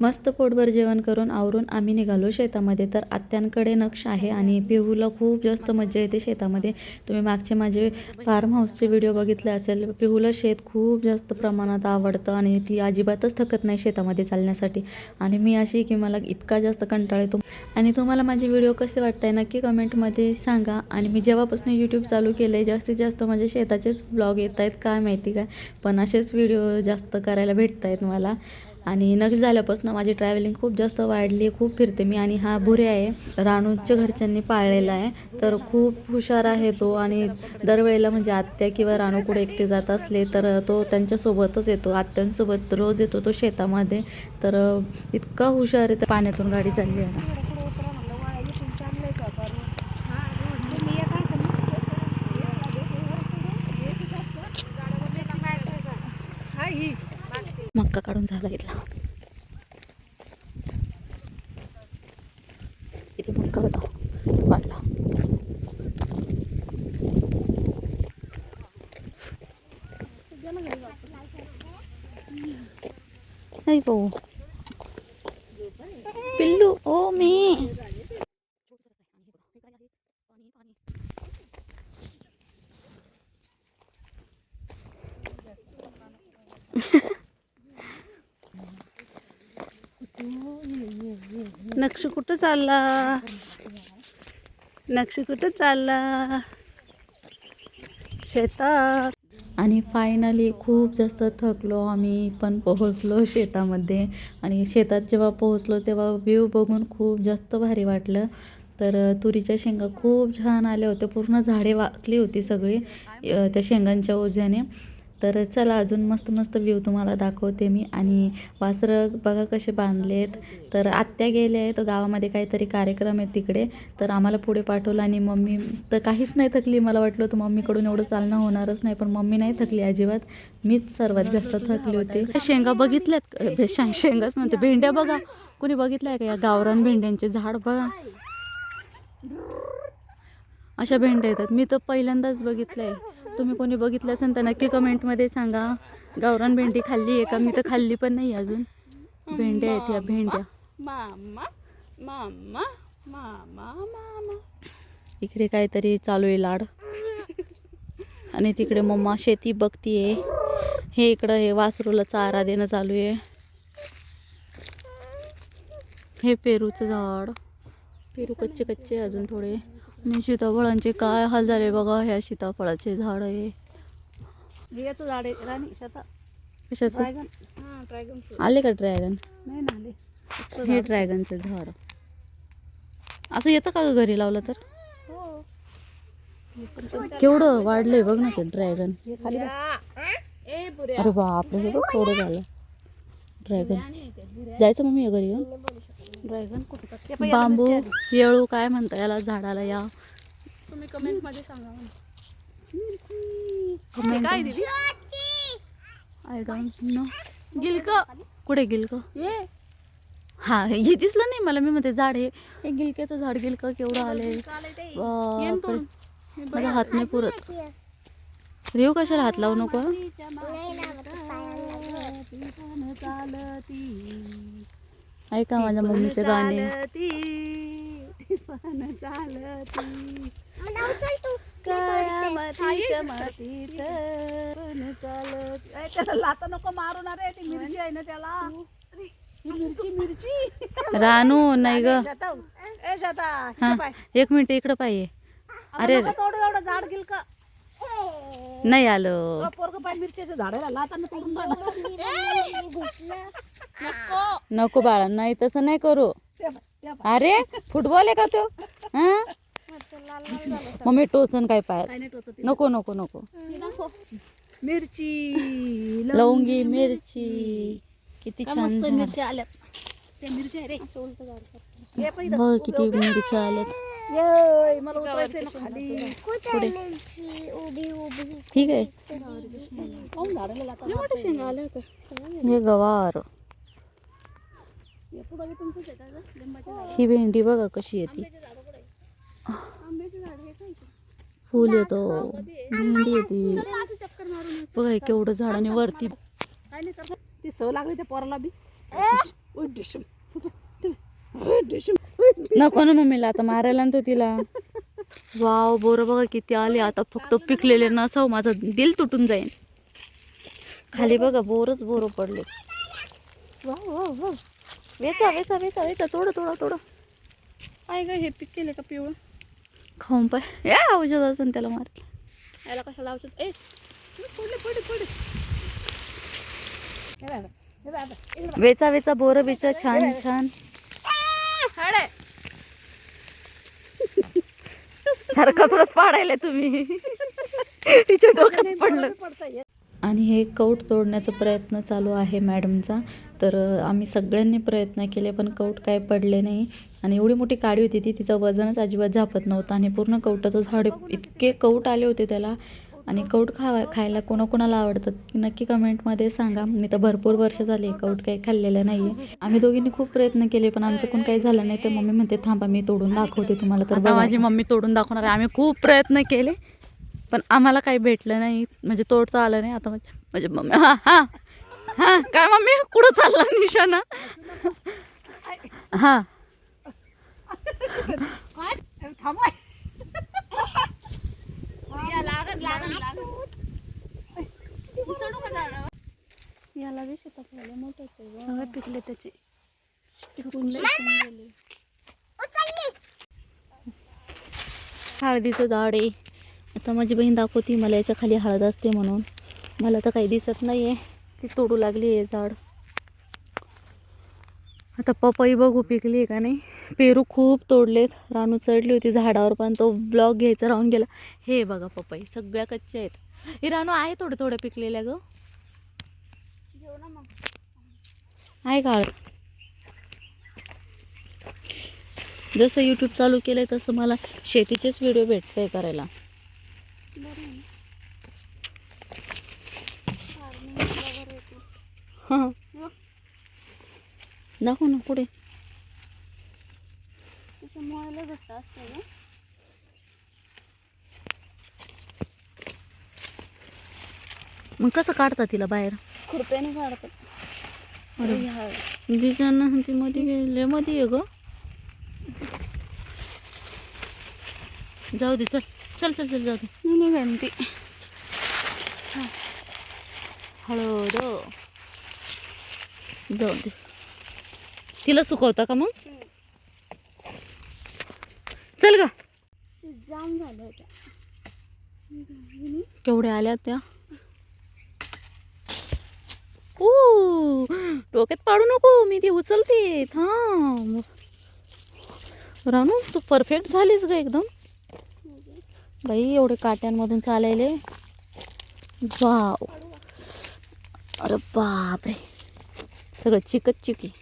मस्त पोटभर जेवण करून आवरून आम्ही निघालो शेतामध्ये. तर आत्यांकडे नक्ष आहे आणि पिहूला खूप जास्त मजा येते शेतामध्ये. तुम्ही मागचे माझे फार्म हाऊसचे व्हिडिओ बघितले असेल पिहूला शेत खूप जास्त प्रमाणात आवडतं आणि ती अजिबातच थकत नाही शेतामध्ये चालण्यासाठी. आणि मी अशी की मला इतका जास्त कंटाळ येतो. आणि तुम्हाला माझे व्हिडिओ कसे वाटत आहे नक्की कमेंटमध्ये सांगा. आणि मी जेव्हापासून यूट्यूब चालू केलं आहे जास्तीत जास्त माझे शेताचेच ब्लॉग येत आहेत काय माहिती काय. पण असेच व्हिडिओ जास्त करायला भेटत आहेत मला. आणि नक्स झाल्यापासून माझी ट्रॅव्हलिंग खूप जास्त वाढली आहे खूप फिरते मी आणि हा भुरे आहे. राणूच्या घरच्यांनी पाळलेला आहे. तर खूप हुशार आहे तो आणि दरवेळेला म्हणजे आत्या किंवा राणू कुठे एकटे जात असले तर तो त्यांच्यासोबतच येतो. आत्यांसोबत रोज येतो तो शेतामध्ये. तर इतका हुशार आहे तर पाण्यातून गाडी चालली आहे. मक्का काढून झाला इथला. इथे मक्का होता. वाढला नाही भाऊ पिल्लू ओ मी. नक्ष कुठं चालला? नक्ष कुठं चालला? शेतात. आणि फायनली खूप जास्त थकलो आम्ही पण पोहोचलो शेतामध्ये. आणि शेतात जेव्हा पोहोचलो तेव्हा व्ह्यू बघून खूप जास्त भारी वाटलं. तर तुरीच्या शेंगा खूप छान आल्या होत्या. पूर्ण झाडे वाकली होती सगळी त्या शेंगांच्या ओझ्याने. तर चला अजून मस्त मस्त व्ह्यू तुम्हाला दाखवते मी. आणि वासरं बघा कसे बांधलेत. तर आत्या गेले आहेत. गावामध्ये काहीतरी कार्यक्रम आहे तिकडे. तर आम्हाला पुढे पाठवलं आणि मम्मी तर काहीच नाही थकली. मला वाटलं होतं मम्मीकडून एवढं चालणं होणारच नाही. पण मम्मी नाही थकली अजिबात. मीच सर्वात जास्त थकली होती. शेंगा बघितल्यात शेंगाच म्हणते. भेंड्या बघा. कुणी बघितलंय का? या गावरान भेंड्यांचे झाड बघा. अशा भेंड्या येतात. मी तर पहिल्यांदाच बघितलंय. तुम्ही कोणी बघितलं असेल तर नक्की कमेंटमध्ये सांगा. गावरान भेंडी खाल्ली आहे का? मी तर खाल्ली पण नाही अजून. भेंड्या आहेत या भेंड्या. मामा मामा मामा मामा. इकडे काहीतरी चालू आहे लाड. आणि तिकडे मम्मा शेती बघतीये. हे इकडं हे वासरूला चारा देणं चालू आहे. हे पेरूचं झाड. पेरू कच्चे कच्चे अजून थोडे. आणि सीताफळांचे काय हाल झाले बघा ह्या सीताफळाचे झाड आहे हे याचं झाड आहे राणी शेतात कशाचं? ड्रॅगन हां ड्रॅगन फ्रूट आले का ड्रॅगन नाही ना आले. फक्त हे झाड. ड्रॅगनचं झाड. असं येतं का ग घरी लावलं तर? हो. हे पण केवढं वाढलंय बघ ना ते ड्रॅगन हे खाली बघ. ए बुऱ्या. अरे बापरे हे बघ केवढं झालं. ड्रॅगन जायचं मम्मी घरी येऊन? बांबू येळू काय म्हणता याला झाडाला या. तुम्ही कमेंटमध्ये सांगा काय दीदी? आय डोंट नो गिलक. कुठे गिलक? ये हा हे दिसलं नाही मला. मी म्हणते झाड हे हे गिलक्याचं झाड गिलक केवढं आले. माझा हात नाही पुरत. रेव कशाला हात लावू नको? ऐका माझ्या मम्मीचे गाणे. लाता नको ती मिरची आहे ना त्याला. मिरची मिरची. रानू नाही ग. एक मिनिट इकडं पाहिजे अरे तेवढं एवढं झाड गेल का नाही आलं. पोरग पाय मिरच्याच्या झाडाला लाताना तोडून नको बाळा नाही तसं नाही करू. अरे फुटबॉल आहे का तो? हा? मम्मी टोचन काय पायात? काय नाही टोचत नको नको नको. मिरची लवंगी मिरची. किती छान. मिरच्या आल्यात. त्या मिरच्या आहे रे. बघ किती मिरच्या आल्यात. येय, मला उतरायचंय ना खाली ठीक आहे पाहून झाडाला लाथा मोठे शेंगा आल्या होत्या हे गवार हे पुढं बी तुमचंच आहे का गं? लिंबाचे झाड ही भेंडी बघा कशी येते? आंब्याचे झाड हे काय फुल येतो भेंडी येते चला असं चक्कर मारून येऊ. बघा हे केवढं झाड आणि वरती काय नाही करणार ती सव लागली त्या पोराला बी डिशम डिशम नको ना मम्मीला आता मारायला ना तो तिला. वाव बोरं बघा किती आले. आता फक्त पिकलेले नसाव माझं दिल तुटून जाईल खाली बघा बोरच बोरं पडले. वाव वेचा वेचा वेचा वेचा तोडं तोडं तोडं. काय ग हे पीक केलं का पिवळं? खाऊन पाय. या औषध असं त्याला मार. याला कशाला औषध? ए पडले पडले पडले. वेचा वेचा बोरं बिचा छान छान. हाड. आहे सारखंच रस पाडायला तुम्ही. तिच्या डोक्यात पडलं. आणि हे कौट तोडण्याचा प्रयत्न चालू आहे मॅडमचा. तर आम्ही सगळ्यांनी प्रयत्न केले पण कौट काय पडले नाही. आणि एवढी मोठी काडी होती ती तिचं वजनच अजिबात झापत नव्हतं. आणि पूर्ण कौटाचं झाड इतके कौट आले होते त्याला. आणि कौट खा खायला कोणाकोणाला आवडतात नक्की कमेंटमध्ये सांगा. मी तर भरपूर वर्ष झाले कौट काही खाल्लेलं नाही आहे आम्ही दोघींनी खूप प्रयत्न केले पण आमचं कोण काही झालं नाही. तर मम्मी म्हणते थांबा मी तोडून दाखवते तुम्हाला तर माझी मम्मी तोडून दाखवणार आहे. आम्ही खूप प्रयत्न केले पण आम्हाला काही भेटलं नाही. म्हणजे तोडता आलं नाही. आता म्हणजे म्हणजे मम्मी हा हा हा काय मम्मी? कुठं चालला निशाणा? हा काय अरे थांबाय लागन लागन लागन चढू का झाडावर याला बी मोठं सगळे पिकले त्याचे. हळदीचं झाड आहे. आता माझी बहीण दाखवती मला याच्या खाली हळद असते म्हणून. मला तर काही दिसत नाही आहे ती तोडू लागली आहे झाड. आता पपई बघू पिकली आहे का नाही? पेरू खूप तोडलेत. रानू चढली होती झाडावर पण तो ब्लॉक घ्यायचा राहून गेला. हे बघा पपई सगळ्या कच्च्या आहेत. हे रानू आहे थोडे थोडे पिकलेल्या ग. घेऊ ना मग. आहे का हळद जसं यूट्यूब चालू केलं आहे तसं मला शेतीचेच व्हिडिओ भेटते करायला. हां. दाखव ना पुढे. त्याच्यामुळे घट्ट असतं ना. मग कसं काढता तिला बाहेर? खुरप्याने काढतात. अरे. हे ती मध्ये गेले. मध्ये आहे ग. जाऊ दे चल. चल चल चल जाऊ दे. निघाली ती. हळद. जाऊ दे. तिला सुकवता का मग? चल गा. जाम झालं केवढ्या आल्या त्या? ओ डोक्यात पाडू नको मी ती उचलते. थांब. रानू तू परफेक्ट झालीस ग एकदम. बाई एवढे काट्यांमधून चालायले. वाव. अरे बापरे. सगळं चिकट चिकी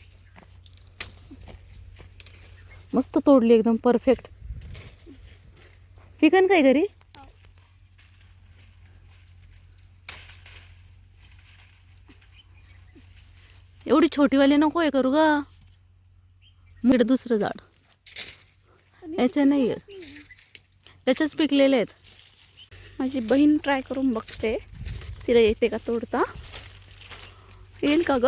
मस्त तोडली एकदम परफेक्ट पिकन काय घरी? एवढी छोटीवाली नको आहे करू ग. मिड दुसरं झाड. याच्या नाही आहे त्याच्याच पिकलेले आहेत. माझी बहीण ट्राय करून बघते. तिला येते का तोडता? येईल का ग?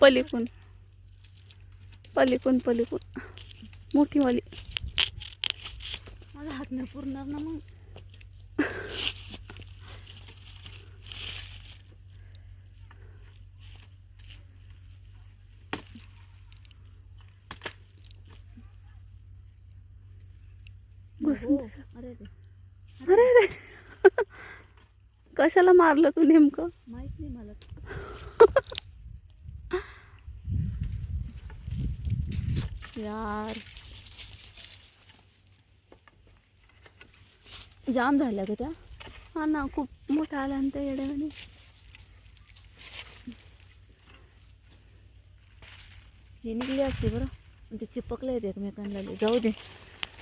पलीकून. पलीकून पलीकून. मोठीवाली. माझा हात नाही पुरणार ना मग. घुसून अरे अरे कशाला मारलं तू नेमकं? माहीत नाही मला. यार. जाम झाल्या का त्या. हा ना खूप मोठा आला आणि त्या येड्यामध्ये हे निघली असते बरं. ते चिपकले आहेत एकमेकांना. जाऊ दे.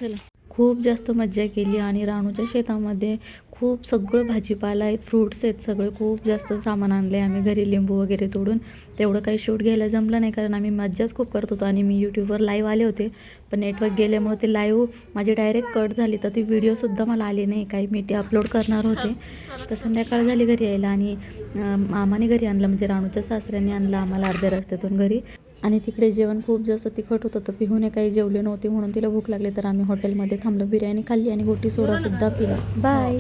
चला. खूप जास्त मज्जा केली आणि राणूच्या शेतामध्ये खूप सगळं भाजीपाला आहेत फ्रूट्स आहेत सगळे. खूप जास्त सामान आणले आम्ही घरी लिंबू वगैरे तोडून. तेवढं काही शूट घ्यायला जमलं नाही कारण आम्ही मज्जाच खूप करत होतो आणि मी यूट्यूबवर लाईव्ह आले होते. पण नेटवर्क गेल्यामुळे ते लाईव्ह माझी डायरेक्ट कट झाली. तर ती व्हिडिओसुद्धा मला आली नाही. काही मी ते अपलोड करणार होते. तर संध्याकाळ झाली घरी यायला आणि मामाने घरी आणलं. म्हणजे राणूच्या सासऱ्याने आणलं आम्हाला अर्ध्या रस्त्यातून घरी. आणि तिकडे जेवण खूप जास्त तिखट होतं. तर पिहूने काही जेवले नव्हते म्हणून तिला भूक लागली. तर आम्ही हॉटेलमध्ये थांबलो. बिर्याणी खाल्ली आणि गोटी सोडासुद्धा पिला. बाय